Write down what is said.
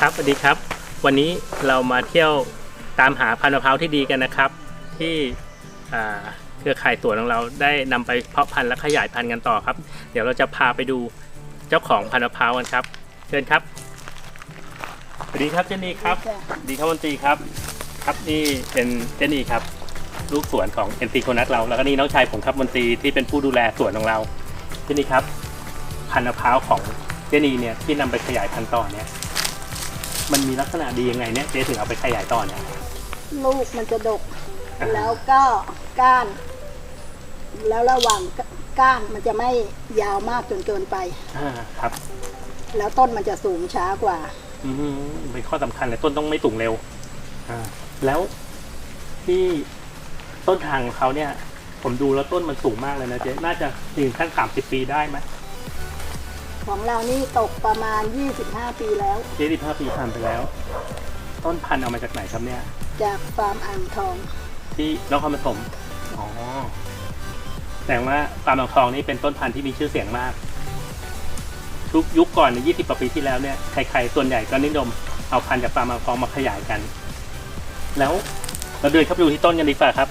ครับสวัสดีครับ วันนี้เรามาเที่ยวตามหาพันธุ์มะพร้าวที่ดีกันนะครับ ที่อ่าเครือข่ายสวนของเราได้นำไปเพาะพันธุ์และขยายพันธุ์กันต่อครับ เดี๋ยวเราจะพาไปดูเจ้าของพันธุ์มะพร้าวกันครับ เชิญครับสวัสดีครับเจนนี่ครับ ดีครับมนตรีครับ ครับนี่เป็นเจนนี่ครับ ลูกสวนของเอ็นซีโคนัทเราแล้วก็นี่น้องชายผมครับมนตรีที่เป็นผู้ดูแลสวนของเราเจนนี่ครับ พันธุ์มะพร้าวของเจนี่เนี่ยที่นำไปขยายพันธุ์ต่อเนี่ย มันมีลักษณะดียังไงเนี่ยเจ๊ถึงเอาไปขยายต่อเนี่ย ลูกมันจะดก อ่า แล้วก็ก้าน แล้วระหว่างก้านมันจะไม่ยาวมากจนเกินไป อ่าครับแล้วต้นมันจะสูงช้ากว่า อืมเป็นข้อสำคัญเลยต้นต้องไม่สูงเร็ว อ่า แล้วที่ต้นทางของเขาเนี่ย ผมดูแล้วต้นมันสูงมากเลยนะเจ๊น่าจะถึงขั้นสามสิบปีได้ไหม ของเรานี่ตกประมาณ 25 ปีแล้วเจ๊ที่ห้าปีผ่านไปแล้ว ต้นพันธุ์เอามาจากไหนครับเนี่ย จากฟาร์มอ่างทอง ที่นครปฐมอ๋อแสดงว่าปาล์มอ่างทองนี่เป็นต้นพันธุ์ที่มีชื่อเสียงมาก ทุกยุคก่อนในยี่สิบกว่าปีที่แล้วเนี่ยใครๆส่วนใหญ่ก็นิยมเอาพันธุ์จากปาล์มอ่างทองมาขยายกัน แล้วเราเดินเข้าไปดูที่ต้นกันดีกว่าครับ